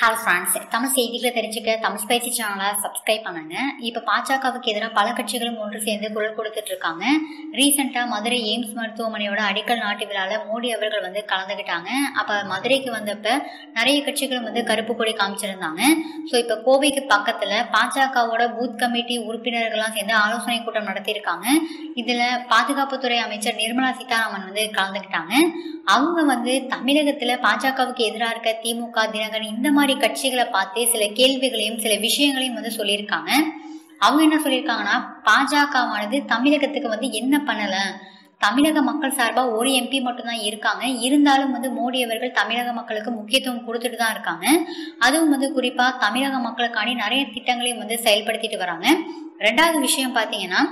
Hello friends Tamil செய்திகளை தெரிஞ்சுக்க தமிழ் பயிற்சி சேனலை சப்ஸ்கிரைப் பண்ணுங்க. இப்போ பாஜகவுக்கு எதிராக பல கட்சிகளும் ஒன்று சேர்ந்து குரல் கொடுத்துட்டு இருக்காங்க. ரீசெண்டாக மதுரை எய்ம்ஸ் மருத்துவமனையோட அடிக்கல் நாட்டு விழாவில் மோடி அவர்கள் வந்து கலந்துக்கிட்டாங்க அப்போ மதுரைக்கு வந்தப்ப நிறைய கட்சிகளும் வந்து கருப்பு கொடி காமிச்சிருந்தாங்க. ஸோ இப்போ கோவைக்கு பக்கத்தில் பாஜகவோட பூத் கமிட்டி உறுப்பினர்கள்லாம் சேர்ந்து ஆலோசனை கூட்டம் நடத்தியிருக்காங்க. இதில் பாதுகாப்புத்துறை அமைச்சர் நிர்மலா சீதாராமன் வந்து கலந்துக்கிட்டாங்க அவங்க வந்து தமிழகத்தில் பாஜகவுக்கு எதிராக இருக்க திமுக தினகரன் இந்த மாதிரி கட்சிகளை பார்த்து சில கேள்விகளையும் சில விஷயங்களையும் வந்து சொல்லியிருக்காங்க. அவங்க என்ன சொல்லியிருக்காங்கன்னா பாஜகவானது தமிழகத்துக்கு வந்து என்ன பண்ணல? தமிழக மக்கள் சார்பாக ஒரு எம்பி மட்டும்தான் இருக்காங்க. இருந்தாலும் வந்து மோடி அவர்கள் தமிழக மக்களுக்கு முக்கியத்துவம் கொடுத்துட்டு தான் இருக்காங்க. அதுவும் வந்து குறிப்பாக தமிழக மக்களுக்காண்டி நிறைய திட்டங்களையும் வந்து செயல்படுத்திட்டு வராங்க. ரெண்டாவது விஷயம் பார்த்தீங்கன்னா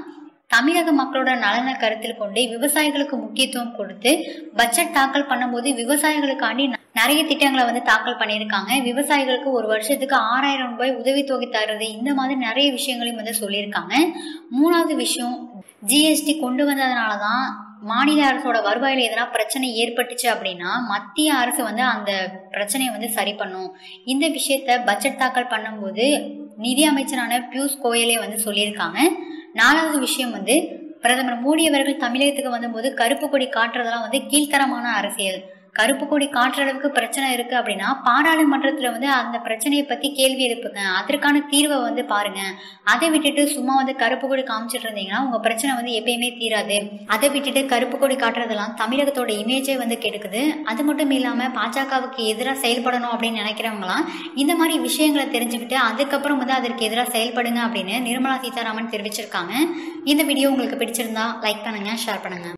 தமிழக மக்களோட நலனை கருத்தில் கொண்டு விவசாயிகளுக்கு முக்கியத்துவம் கொடுத்து பட்ஜெட் தாக்கல் பண்ணும்போது விவசாயிகளுக்காண்டி நிறைய திட்டங்களை வந்து தாக்கல் பண்ணியிருக்காங்க. விவசாயிகளுக்கு ஒரு வருஷத்துக்கு ஆறாயிரம் ரூபாய் உதவித்தொகை தர்றது இந்த மாதிரி நிறைய விஷயங்களையும் வந்து சொல்லியிருக்காங்க. மூணாவது விஷயம் ஜிஎஸ்டி கொண்டு வந்ததுனால தான் மாநில அரசோட வருவாயில் எதனா பிரச்சனை ஏற்பட்டுச்சு அப்படின்னா மத்திய அரசு வந்து அந்த பிரச்சனையை வந்து சரி பண்ணும். இந்த விஷயத்த பட்ஜெட் தாக்கல் பண்ணும்போது நிதி அமைச்சரான பியூஷ் கோயலே வந்து சொல்லியிருக்காங்க. நாலாவது விஷயம் வந்து பிரதமர் மோடி அவர்கள் தமிழகத்துக்கு வந்தபோது கருப்பு கொடி காட்டுறதெல்லாம் வந்து கீழ்த்தரமான அரசியல். கருப்பு கொடி காட்டுற அளவுக்கு பிரச்சனை இருக்கு அப்படின்னா பாராளுமன்றத்துல வந்து அந்த பிரச்சனையை பத்தி கேள்வி எழுப்புங்க. அதற்கான தீர்வை வந்து பாருங்க. அதை விட்டுட்டு சும்மா வந்து கருப்பு கொடி காமிச்சிட்டு இருந்தீங்கன்னா உங்க பிரச்சனை வந்து எப்பயுமே தீராது. அதை விட்டுட்டு கருப்பு கொடி காட்டுறதெல்லாம் தமிழகத்தோட இமேஜே வந்து கெடுக்குது. அது மட்டும் இல்லாம பாஜகவுக்கு எதிராக செயல்படணும் அப்படின்னு நினைக்கிறவங்களாம் இந்த மாதிரி விஷயங்களை தெரிஞ்சுக்கிட்டு அதுக்கப்புறம் வந்து அதற்கு எதிராக செயல்படுங்க அப்படின்னு நிர்மலா சீதாராமன் தெரிவிச்சிருக்காங்க. இந்த வீடியோ உங்களுக்கு பிடிச்சிருந்தா லைக் பண்ணுங்க ஷேர் பண்ணுங்க.